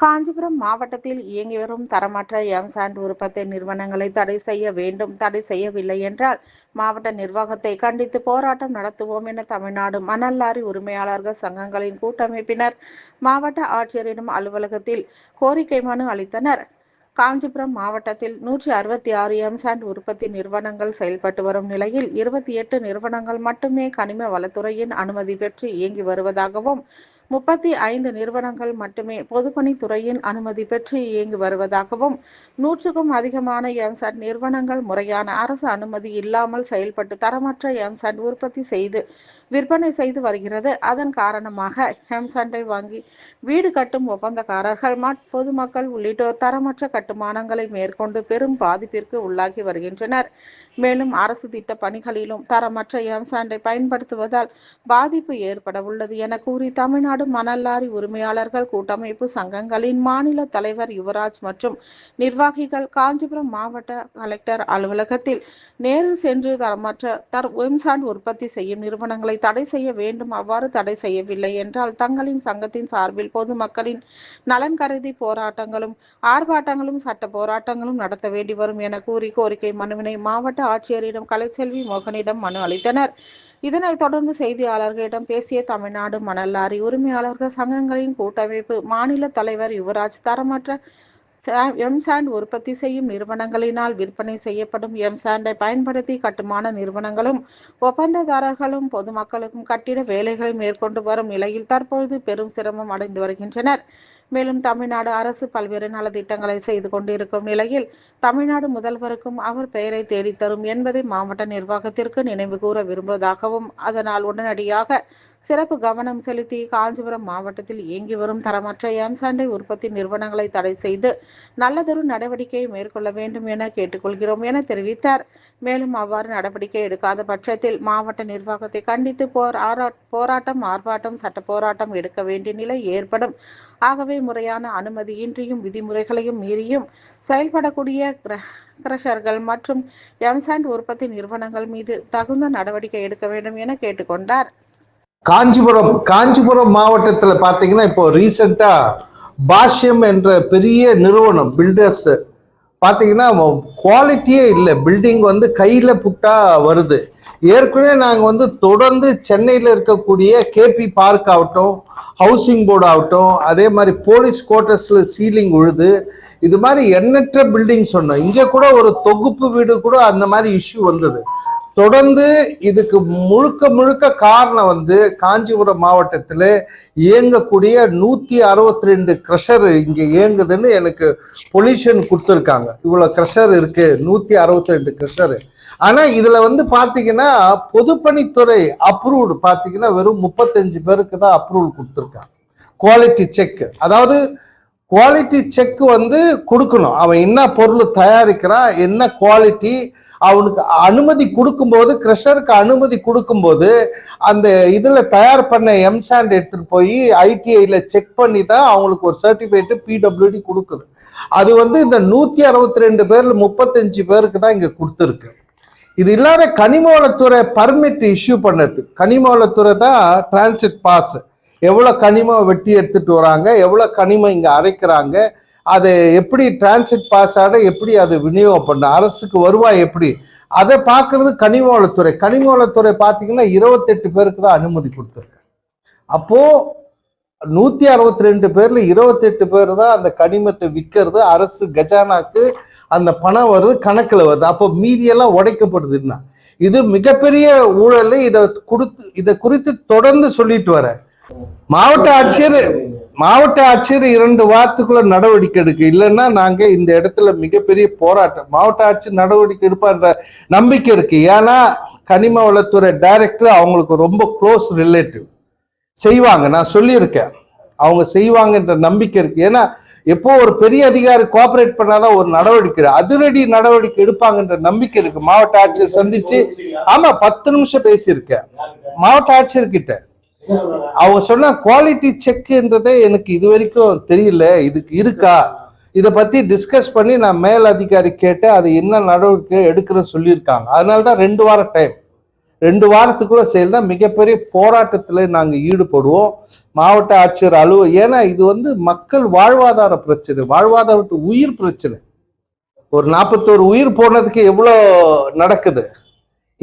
காஞ்சிபுரம் மாவட்டத்தில் இயங்கி வரும் தரமற்ற எம் சாண்ட் உற்பத்தி நிறுவனங்களை தடை செய்ய வேண்டும் தடை செய்யவில்லை என்றால் மாவட்ட நிர்வாகத்தை கண்டித்து போராட்டம் நடத்துவோம் என தமிழ்நாடு மணல் லாரி உரிமையாளர்கள் சங்கங்களின் கூட்டமைப்பினர் மாவட்ட ஆட்சியரிடம் அலுவலகத்தில் கோரிக்கை மனு அளித்தனர். காஞ்சிபுரம் மாவட்டத்தில் நூற்றி அறுபத்தி ஆறு எம்சாண்ட் உற்பத்தி நிறுவனங்கள் செயல்பட்டு வரும் நிலையில் இருபத்தி எட்டு நிறுவனங்கள் மட்டுமே கனிம வளத்துறையின் அனுமதி பெற்று இயங்கி வருவதாகவும் முப்பத்தி ஐந்து நிறுவனங்கள் மட்டுமே பொதுப்பணித்துறையின் அனுமதி பெற்று இயங்கி வருவதாகவும் நூற்றுக்கும் அதிகமான எம்சாண்ட் நிறுவனங்கள் முறையான அரசு அனுமதி இல்லாமல் செயல்பட்டு தரமற்ற எம்சாண்ட் உற்பத்தி செய்து விற்பனை செய்து வருகிறது. அதன் காரணமாக எம்சாண்டை வாங்கி வீடு கட்டும் ஒப்பந்தக்காரர்கள் மட் பொதுமக்கள் உள்ளிட்டோர் தரமற்ற கட்டுமானங்களை மேற்கொண்டு பெரும் பாதிப்பிற்கு உள்ளாகி வருகின்றனர். மேலும் அரசு திட்ட பணிகளிலும் தரமற்ற எம்சாண்டை பயன்படுத்துவதால் பாதிப்பு ஏற்பட உள்ளது என கூறி தமிழ்நாடு மணல் லாரி உரிமையாளர்கள் கூட்டமைப்பு சங்கங்களின் மாநில தலைவர் யுவராஜ் மற்றும் நிர்வாகிகள் காஞ்சிபுரம் மாவட்ட கலெக்டர் அலுவலகத்தில் நேரில் சென்று தரமற்ற தர் எம்சாண்ட் உற்பத்தி செய்யும் நிறுவனங்களை தடை செய்ய வேண்டும் அவ்வாறு தடை செய்யவில்லை என்றால் தங்களின் சங்கத்தின் சார்பில் பொதுமக்களின் நலன் கருதி போராட்டங்களும் ஆர்ப்பாட்டங்களும் சட்ட போராட்டங்களும் நடத்த வேண்டி வரும் என கூறி கோரிக்கை மனுவினை மாவட்ட ஆட்சியரிடம் கலைச்செல்வி மோகனிடம் மனு அளித்தனர். இதனைத் தொடர்ந்து செய்தியாளர்களிடம் பேசிய தமிழ்நாடு மணல் லாரி உரிமையாளர்கள் சங்கங்களின் கூட்டமைப்பு மாநில தலைவர் யுவராஜ் தரமற்ற எம்சாண்ட் உற்பத்தி செய்யும் நிறுவனங்களினால் விற்பனை செய்யப்படும் எம்சாண்டை பயன்படுத்தி கட்டுமான நிறுவனங்களும் ஒப்பந்ததாரர்களும் பொதுமக்களுக்கும் கட்டிட வேலைகளை மேற்கொண்டு வரும் நிலையில் தற்பொழுது பெரும் சிரமம் அடைந்து வருகின்றனர். மேலும் தமிழ்நாடு அரசு பல்வேறு நலத்திட்டங்களை செய்து கொண்டிருக்கும் நிலையில் தமிழ்நாடு முதல்வருக்கும் அவர் பெயரை தேடித்தரும் என்பதை மாவட்ட நிர்வாகத்திற்கு நினைவு கூற விரும்புவதாகவும் அதனால் உடனடியாக சிறப்பு கவனம் செலுத்தி காஞ்சிபுரம் மாவட்டத்தில் இயங்கி வரும் தரமற்ற எம்சாண்டை உற்பத்தி நிறுவனங்களை தடை செய்து நல்லதொரு நடவடிக்கையை மேற்கொள்ள வேண்டும் என கேட்டுக்கொள்கிறோம் என தெரிவித்தார். மேலும் அவ்வாறு நடவடிக்கை எடுக்காத பட்சத்தில் மாவட்ட நிர்வாகத்தை கண்டித்து போர் போராட்டம் ஆர்ப்பாட்டம் சட்ட போராட்டம் எடுக்க வேண்டிய நிலை ஏற்படும். ஆகவே முறையான அனுமதியின்றியும் விதிமுறைகளையும் மீறியும் செயல்படக்கூடிய கிரஷர்கள் மற்றும் எம்சாண்ட் உற்பத்தி நிறுவனங்கள் மீது தகுந்த நடவடிக்கை எடுக்க வேண்டும் என கேட்டுக்கொண்டார். காஞ்சிபுரம் காஞ்சிபுரம் மாவட்டத்தில் பார்த்தீங்கன்னா இப்போ ரீசெண்டாக பாஷ்யம் என்ற பெரிய நிறுவனம் பில்டர்ஸ் பார்த்தீங்கன்னா குவாலிட்டியே இல்லை. பில்டிங் வந்து கையில் புட்டா வருது. ஏற்கனவே நாங்கள் வந்து தொடர்ந்து சென்னையில் இருக்கக்கூடிய கேபி பார்க் ஆகட்டும் ஹவுசிங் போர்டு ஆகட்டும் அதே மாதிரி போலீஸ் குவார்ட்டர்ஸில் சீலிங் உழுது இது மாதிரி எண்ணற்ற பில்டிங் சொன்னோம். இங்கே கூட ஒரு தொகுப்பு வீடு கூட அந்த மாதிரி இஷ்யூ வந்தது. தொடர்ந்து இதுக்கு முழுக்க முழுக்க காரணம் வந்து காஞ்சிபுரம் மாவட்டத்தில் இயங்கக்கூடிய நூற்றி அறுபத்தி ரெண்டு க்ரெஷர் இங்கே இயங்குதுன்னு எனக்கு பொல்யூஷன் கொடுத்துருக்காங்க. இவ்வளோ க்ரஷர் இருக்குது நூற்றி அறுபத்தி ரெண்டு க்ரெஷர் ஆனால் இதில் வந்து பார்த்தீங்கன்னா பொதுப்பணித்துறை அப்ரூவ்டு பார்த்தீங்கன்னா வெறும் முப்பத்தஞ்சு பேருக்கு தான் அப்ரூவல் கொடுத்துருக்காங்க. குவாலிட்டி செக் அதாவது குவாலிட்டி செக் வந்து கொடுக்கணும். அவன் என்ன பொருள் தயாரிக்கிறான் என்ன குவாலிட்டி அவனுக்கு அனுமதி கொடுக்கும்போது க்ரெஷருக்கு அனுமதி கொடுக்கும்போது அந்த இதில் தயார் பண்ண எம்சாண்ட் எடுத்துகிட்டு போய் ஐடிஐயில் செக் பண்ணி தான் அவங்களுக்கு ஒரு சர்டிஃபிகேட்டு பிடபிள்யூடி கொடுக்குது. அது வந்து இந்த நூற்றி அறுபத்தி ரெண்டு பேரில் முப்பத்தஞ்சு பேருக்கு தான் இங்கே கொடுத்துருக்கு. இது இல்லாத கனிமவளத்துறை பர்மிட் இஷ்யூ பண்ணது. கனிமவளத்துறை தான் டிரான்சிட் பாஸ் எவ்வளோ கனிமம் வெட்டி எடுத்துட்டு வராங்க? எவ்வளோ கனிமம் இங்கே அரைக்கிறாங்க? அதை எப்படி டிரான்சிட் பாஸ் ஆட எப்படி அது விநியோகம் பண்ண அரசுக்கு வருவாய் எப்படி? அதை பார்க்கறது கனிமவளத்துறை. கனிமவளத்துறை பார்த்தீங்கன்னா இருபத்தெட்டு பேருக்கு தான் அனுமதி கொடுத்துருக்கு. அப்போ நூத்தி அறுபத்தி ரெண்டு பேர்ல இருபத்தெட்டு பேர் தான் அந்த கனிமத்தை விற்கிறது. அரசு கஜானாக்கு அந்த பணம் வருது கணக்குல வருது. அப்போ மீதியெல்லாம் உடைக்கப்படுதுன்னா இது மிகப்பெரிய ஊழல். இதை கொடுத்து இதை குறித்து தொடர்ந்து சொல்லிட்டு வரேன் மாவட்ட ஆட்சியர் மாவட்ட ஆட்சியர் இரண்டு வாரத்துக்குள்ள நடவடிக்கை எடுக்க. இல்லைன்னா நாங்க இந்த இடத்துல மிகப்பெரிய போராட்டம். மாவட்ட ஆட்சியர் நடவடிக்கை எடுப்பான்ற நம்பிக்கை இருக்கு. ஏன்னா கனிம வளத்துறை டைரக்டர் அவங்களுக்கு ரொம்ப க்ளோஸ் ரிலேட்டிவ் செய்வாங்க. நான் சொல்லியிருக்கேன். அவங்க செய்வாங்கன்ற நம்பிக்கை இருக்கு. ஏன்னா எப்போ ஒரு பெரிய அதிகாரி கோஆபரேட் பண்ணாதான் ஒரு நடவடிக்கை அதிரடி நடவடிக்கை எடுப்பாங்கன்ற நம்பிக்கை இருக்கு. மாவட்ட ஆட்சியர் சந்திச்சு ஆமா பத்து நிமிஷம் பேசியிருக்கேன். மாவட்ட ஆட்சியர்கிட்ட. அவங்க சொன்ன குவாலிட்டி செக்ன்றதே எனக்கு இது வரைக்கும் தெரியல. இதுக்கு இருக்கா? இதை பத்தி டிஸ்கஸ் பண்ணி நான் மேல் அதிகாரி கேட்டு அது என்ன நடவடிக்கை எடுக்கிறேன்னு சொல்லியிருக்காங்க. அதனால தான் ரெண்டு வாரம் டைம் ரெண்டு வாரத்துக்குள்ள செய்யலனா மிகப்பெரிய போராட்டத்தில் நாங்கள் ஈடுபடுவோம். மாவட்ட ஆட்சியர் அலுவ ஏன்னா இது வந்து மக்கள் வாழ்வாதார பிரச்சனை. வாழ்வாதார உயிர் பிரச்சனை. ஒரு நாற்பத்தோரு உயிர் போனதுக்கு எவ்வளோ நடக்குது?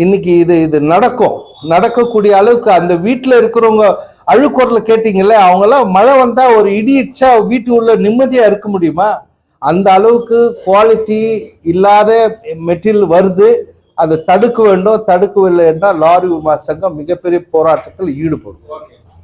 இன்னைக்கு இது இது நடக்கும். நடக்கக்கூடிய அளவுக்கு அந்த வீட்டில் இருக்கிறவங்க அழுக்குறல கேட்டீங்கல்ல அவங்களாம் மழை வந்தால் ஒரு இடி இடிச்சா வீட்டு உள்ள நிம்மதியாக இருக்க முடியுமா? அந்த அளவுக்கு குவாலிட்டி இல்லாத மெட்டீரியல் வருது. அதை தடுக்க வேண்டும். தடுக்கவில்லை என்றால் லாரி விமா சங்கம் மிகப்பெரிய போராட்டத்தில் ஈடுபடும்.